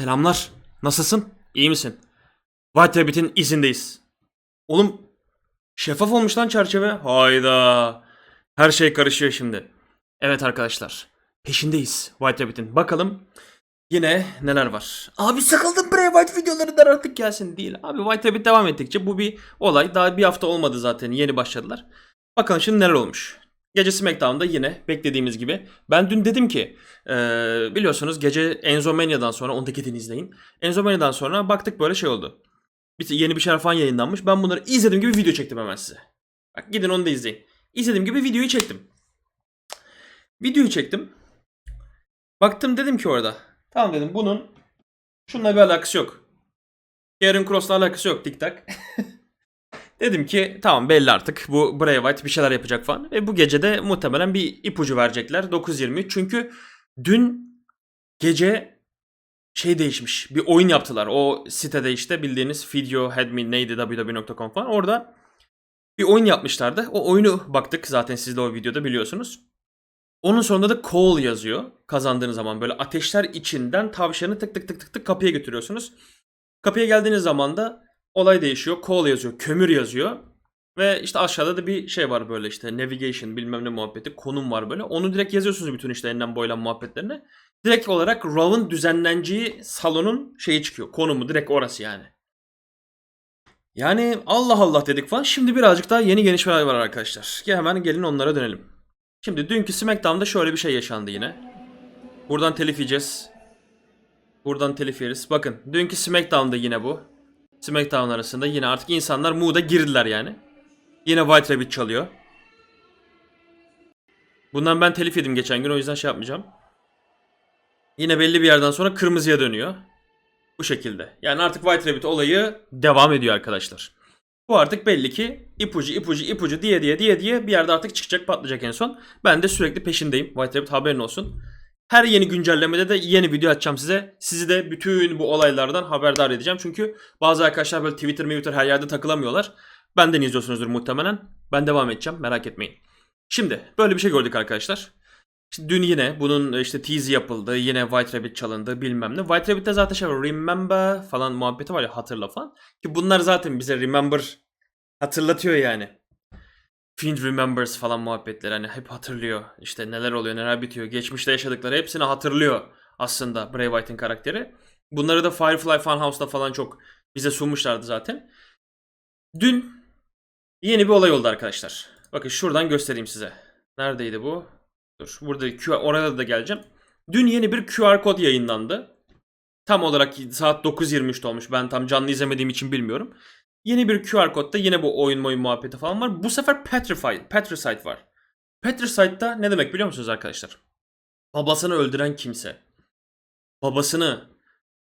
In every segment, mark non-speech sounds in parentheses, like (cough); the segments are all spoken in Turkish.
Selamlar. Nasılsın? İyi misin? White Rabbit'in izindeyiz. Oğlum şeffaf olmuş lan çerçeve. Hayda. Her şey karışıyor şimdi. Evet arkadaşlar. Peşindeyiz White Rabbit'in. Bakalım yine neler var. Abi sıkıldım Bray White videolarından artık gelsin değil. Abi White Rabbit devam ettikçe bu bir olay. Daha bir hafta olmadı zaten. Yeni başladılar. Bakalım şimdi neler olmuş. Gece SmackDown'da yine beklediğimiz gibi. Ben dün dedim ki eee, biliyorsunuz gece Enzo Mania'dan sonra onu da gidin izleyin. Enzo Mania'dan sonra baktık böyle şey oldu. Bir, yeni bir şeyler falan yayınlanmış. Ben bunları izlediğim gibi video çektim hemen size. Bak gidin onu da izleyin. İzlediğim gibi videoyu çektim. Videoyu çektim. Baktım dedim ki orada. Tamam dedim bunun şununla bir alakası yok. Karen Cross'la alakası yok tik tak. (laughs) Dedim ki tamam belli artık bu Bray Wyatt bir şeyler yapacak falan. Ve bu gece de muhtemelen bir ipucu verecekler 9.23. Çünkü dün gece şey değişmiş. Bir oyun yaptılar. O sitede işte bildiğiniz video had me neydi www.com falan. Orada bir oyun yapmışlardı. O oyunu baktık zaten siz de o videoda biliyorsunuz. Onun sonunda da call yazıyor. Kazandığınız zaman böyle ateşler içinden tavşanı tık tık tık tık tık kapıya götürüyorsunuz. Kapıya geldiğiniz zaman da olay değişiyor. Call yazıyor, kömür yazıyor. Ve işte aşağıda da bir şey var böyle işte navigation bilmem ne muhabbeti konum var böyle. Onu direkt yazıyorsunuz bütün işte enlem boylam muhabbetlerini. Direkt olarak Raw'ın düzenleneceği salonun şeyi çıkıyor. Konumu direkt orası yani. Yani Allah Allah dedik falan. Şimdi birazcık daha yeni gelişmeler var arkadaşlar. Gel hemen gelin onlara dönelim. Şimdi dünkü SmackDown'da şöyle bir şey yaşandı yine. Buradan telif yiyeceğiz. Buradan telif yeriz. Bakın dünkü SmackDown'da yine bu. SmackDown arasında yine artık insanlar mood'a girdiler yani. Yine White Rabbit çalıyor. Bundan ben telif yedim geçen gün o yüzden şey yapmayacağım. Yine belli bir yerden sonra kırmızıya dönüyor. Bu şekilde. Yani artık White Rabbit olayı devam ediyor arkadaşlar. Bu artık belli ki ipucu ipucu ipucu diye diye diye diye bir yerde artık çıkacak patlayacak en son. Ben de sürekli peşindeyim. White Rabbit haberin olsun. Her yeni güncellemede de yeni video atacağım size. Sizi de bütün bu olaylardan haberdar edeceğim. Çünkü bazı arkadaşlar böyle Twitter, Twitter her yerde takılamıyorlar. Benden izliyorsunuzdur muhtemelen. Ben devam edeceğim merak etmeyin. Şimdi böyle bir şey gördük arkadaşlar. İşte dün yine bunun işte tease yapıldı. Yine White Rabbit çalındı bilmem ne. White Rabbit'te zaten şey var. Remember falan muhabbeti var ya hatırla falan. Ki bunlar zaten bize remember hatırlatıyor yani. Fiend remembers falan muhabbetleri hani hep hatırlıyor. İşte neler oluyor neler bitiyor. Geçmişte yaşadıkları hepsini hatırlıyor aslında Bray Wyatt'in karakteri. Bunları da Firefly Funhouse'da falan çok bize sunmuşlardı zaten. Dün yeni bir olay oldu arkadaşlar. Bakın şuradan göstereyim size. Neredeydi bu? Dur burada QR, orada da geleceğim. Dün yeni bir QR kod yayınlandı. Tam olarak saat 9.23'te olmuş. Ben tam canlı izlemediğim için bilmiyorum. Yeni bir QR kodda yine bu oyun oyun muhabbeti falan var. Bu sefer Petrified, Patricide var. Patricide'da ne demek biliyor musunuz arkadaşlar? Babasını öldüren kimse. Babasını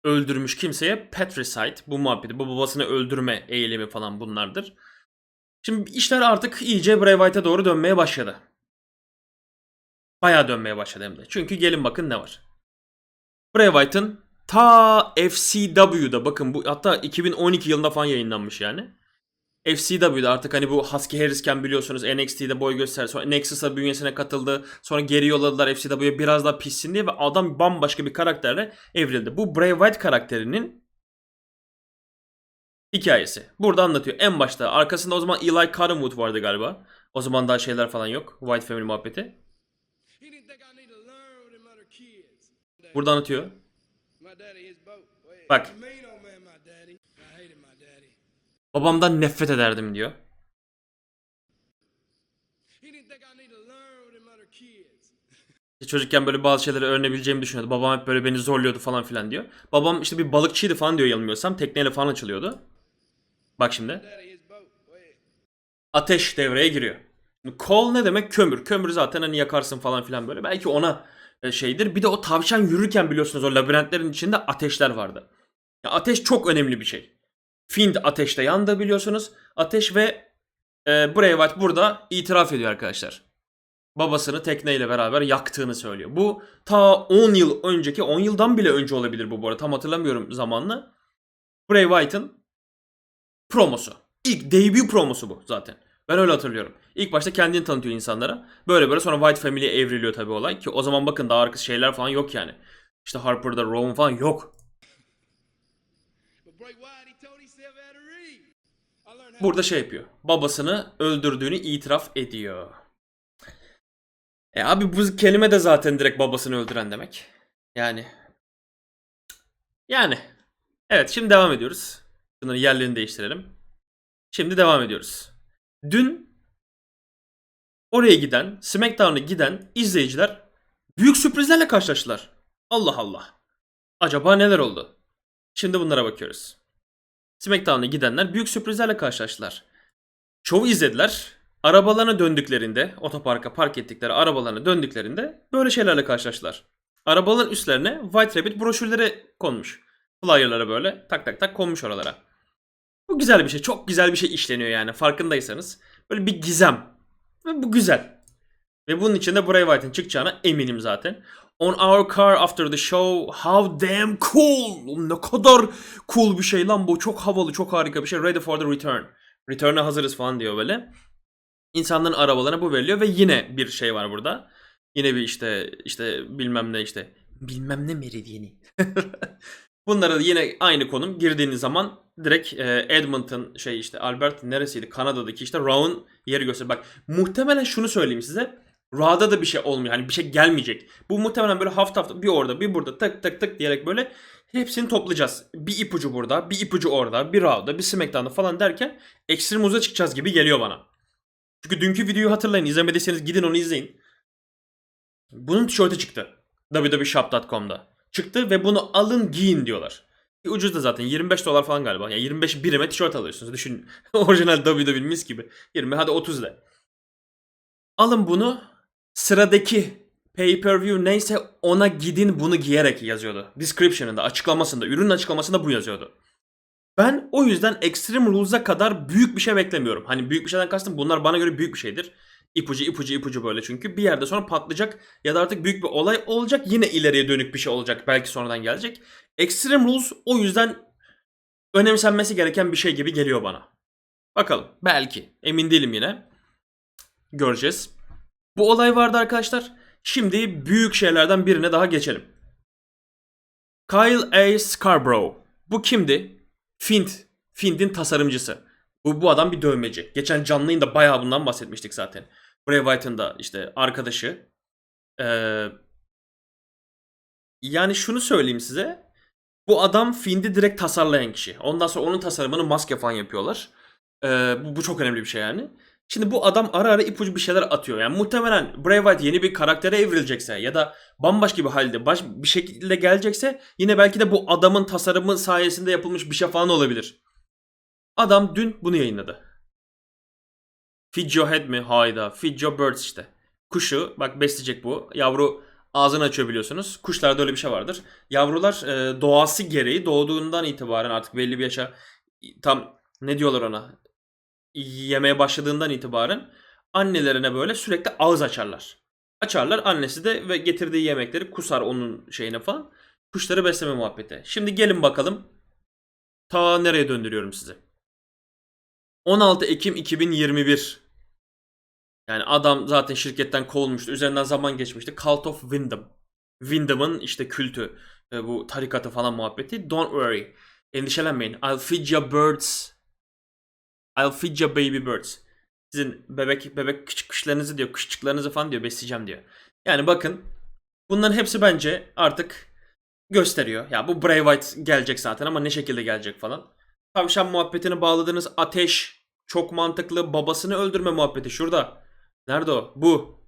öldürmüş kimseye Patricide bu muhabbeti, bu babasını öldürme eğilimi falan bunlardır. Şimdi işler artık iyice Bray Wyatt'a doğru dönmeye başladı. Bayağı dönmeye başladı hem de. Çünkü gelin bakın ne var. Bray Wyatt'ın ta FCW'da bakın bu hatta 2012 yılında falan yayınlanmış yani. FCW'da artık hani bu Husky Harris'ken biliyorsunuz NXT'de boy göster sonra Nexus'a bünyesine katıldı. Sonra geri yolladılar FCW'ye biraz daha pissin diye ve adam bambaşka bir karakterle evrildi. Bu Bray Wyatt karakterinin hikayesi. Burada anlatıyor. En başta arkasında o zaman Eli Cottonwood vardı galiba. O zaman daha şeyler falan yok. White Family muhabbeti. Burada anlatıyor. Bak. Babamdan nefret ederdim diyor. (laughs) Çocukken böyle bazı şeyleri öğrenebileceğimi düşünüyordu. Babam hep böyle beni zorluyordu falan filan diyor. Babam işte bir balıkçıydı falan diyor yanılmıyorsam. Tekneyle falan açılıyordu. Bak şimdi. Ateş devreye giriyor. Kol ne demek? Kömür. Kömür zaten hani yakarsın falan filan böyle. Belki ona şeydir. Bir de o tavşan yürürken biliyorsunuz o labirentlerin içinde ateşler vardı. Ya ateş çok önemli bir şey. Fiend ateşte yandı biliyorsunuz. Ateş ve e, Bray Wyatt burada itiraf ediyor arkadaşlar. Babasını tekneyle beraber yaktığını söylüyor. Bu ta 10 yıl önceki 10 yıldan bile önce olabilir bu bu arada. Tam hatırlamıyorum zamanını. Bray promosu. İlk debut promosu bu zaten. Ben öyle hatırlıyorum. İlk başta kendini tanıtıyor insanlara. Böyle böyle sonra White Family'ye evriliyor tabii olay. Ki o zaman bakın daha arkası şeyler falan yok yani. İşte Harper'da Rowan falan yok. Burada şey yapıyor. Babasını öldürdüğünü itiraf ediyor. E abi bu kelime de zaten direkt babasını öldüren demek. Yani. Yani. Evet şimdi devam ediyoruz. Bunların yerlerini değiştirelim. Şimdi devam ediyoruz. Dün oraya giden, SmackDown'a giden izleyiciler büyük sürprizlerle karşılaştılar. Allah Allah. Acaba neler oldu? Şimdi bunlara bakıyoruz. SmackDown'a gidenler büyük sürprizlerle karşılaştılar. Şovu izlediler. Arabalarına döndüklerinde, otoparka park ettikleri arabalarına döndüklerinde böyle şeylerle karşılaştılar. Arabaların üstlerine White Rabbit broşürleri konmuş. Flyer'lara böyle tak tak tak konmuş oralara. Bu güzel bir şey. Çok güzel bir şey işleniyor yani farkındaysanız. Böyle bir gizem. Ve bu güzel. Ve bunun içinde Bray Wyatt'ın çıkacağına eminim zaten. On our car after the show. How damn cool. Ne kadar cool bir şey lan bu. Çok havalı, çok harika bir şey. Ready for the return. Return'a hazırız falan diyor böyle. İnsanların arabalarına bu veriliyor ve yine bir şey var burada. Yine bir işte işte bilmem ne işte bilmem ne meridyeni. (laughs) Bunlara yine aynı konum girdiğiniz zaman direkt e, Edmonton şey işte Albert neresiydi Kanada'daki işte Raw'un yeri gösteriyor. Bak muhtemelen şunu söyleyeyim size. Raw'da da bir şey olmuyor. Hani bir şey gelmeyecek. Bu muhtemelen böyle hafta hafta bir orada bir burada tık tık tık diyerek böyle hepsini toplayacağız. Bir ipucu burada, bir ipucu orada, bir Raw'da, bir SmackDown'da falan derken Extreme Rule'za çıkacağız gibi geliyor bana. Çünkü dünkü videoyu hatırlayın. İzlemediyseniz gidin onu izleyin. Bunun tişörtü çıktı. www.shop.com'da. Çıktı ve bunu alın giyin diyorlar. Ucuz da zaten 25 dolar falan galiba. Yani 25 birime tişört alıyorsunuz. Düşün (laughs) orijinal WWE mis gibi. 20 hadi 30 de. Alın bunu sıradaki pay-per-view neyse ona gidin bunu giyerek yazıyordu. Description'ında, açıklamasında, ürünün açıklamasında bu yazıyordu. Ben o yüzden Extreme Rules'a kadar büyük bir şey beklemiyorum. Hani büyük bir şeyden kastım bunlar bana göre büyük bir şeydir. İpucu ipucu ipucu böyle çünkü bir yerde sonra patlayacak ya da artık büyük bir olay olacak yine ileriye dönük bir şey olacak belki sonradan gelecek. Extreme Rules o yüzden önemsenmesi gereken bir şey gibi geliyor bana. Bakalım belki emin değilim yine. Göreceğiz. Bu olay vardı arkadaşlar. Şimdi büyük şeylerden birine daha geçelim. Kyle A. Scarborough. Bu kimdi? Find. Find'in tasarımcısı. Bu, bu adam bir dövmeci. Geçen canlı yayında bayağı bundan bahsetmiştik zaten. Bray Wyatt'ın da işte arkadaşı. Ee, yani şunu söyleyeyim size. Bu adam Find'i direkt tasarlayan kişi. Ondan sonra onun tasarımını maske falan yapıyorlar. Ee, bu, bu çok önemli bir şey yani. Şimdi bu adam ara ara ipucu bir şeyler atıyor. Yani muhtemelen Bray Wyatt yeni bir karaktere evrilecekse ya da bambaşka bir halde baş, bir şekilde gelecekse yine belki de bu adamın tasarımı sayesinde yapılmış bir şey falan olabilir. Adam dün bunu yayınladı. Your head mi? Hayda. Your birds işte. Kuşu bak besleyecek bu. Yavru ağzını açıyor biliyorsunuz. Kuşlarda öyle bir şey vardır. Yavrular e, doğası gereği doğduğundan itibaren artık belli bir yaşa tam ne diyorlar ona? Yemeye başladığından itibaren annelerine böyle sürekli ağız açarlar. Açarlar annesi de ve getirdiği yemekleri kusar onun şeyine falan. Kuşları besleme muhabbeti. Şimdi gelin bakalım. Ta nereye döndürüyorum sizi? 16 Ekim 2021. Yani adam zaten şirketten kovulmuştu. Üzerinden zaman geçmişti. Cult of Wyndham. Wyndham'ın işte kültü. Bu tarikatı falan muhabbeti. Don't worry. Endişelenmeyin. I'll feed your birds. I'll feed your baby birds. Sizin bebek bebek küçük kuşlarınızı diyor. Küçüklerinizi falan diyor. Besleyeceğim diyor. Yani bakın. Bunların hepsi bence artık gösteriyor. Ya bu Bray Wyatt gelecek zaten ama ne şekilde gelecek falan. Tavşan muhabbetini bağladığınız ateş çok mantıklı. Babasını öldürme muhabbeti şurada. Nerede o? Bu.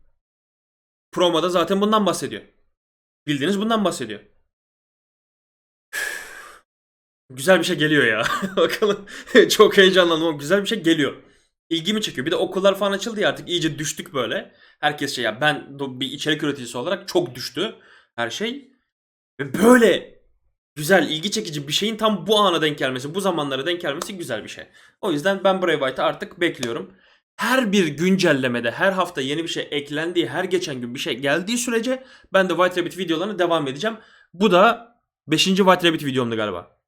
Promo'da zaten bundan bahsediyor. Bildiğiniz bundan bahsediyor. Güzel bir şey geliyor ya. (laughs) Bakalım. (laughs) çok heyecanlandım ama güzel bir şey geliyor. İlgimi çekiyor. Bir de okullar falan açıldı ya artık iyice düştük böyle. Herkes şey ya ben bir içerik üreticisi olarak çok düştü her şey. Ve böyle güzel, ilgi çekici bir şeyin tam bu ana denk gelmesi, bu zamanlara denk gelmesi güzel bir şey. O yüzden ben Bray Wyatt'ı artık bekliyorum. Her bir güncellemede, her hafta yeni bir şey eklendiği, her geçen gün bir şey geldiği sürece ben de White Rabbit videolarına devam edeceğim. Bu da 5. White Rabbit videomdu galiba.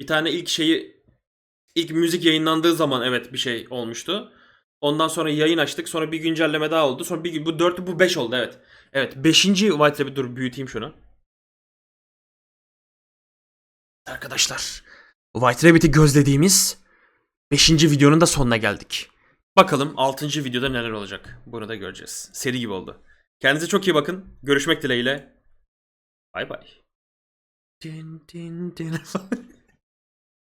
Bir tane ilk şeyi, ilk müzik yayınlandığı zaman evet bir şey olmuştu. Ondan sonra yayın açtık. Sonra bir güncelleme daha oldu. Sonra bir bu 4 bu 5 oldu evet. Evet 5. White Rabbit dur büyüteyim şunu. Arkadaşlar White Rabbit'i gözlediğimiz 5. videonun da sonuna geldik. Bakalım 6. videoda neler olacak. Bunu da göreceğiz. Seri gibi oldu. Kendinize çok iyi bakın. Görüşmek dileğiyle. Bay bay. Din din din. (laughs)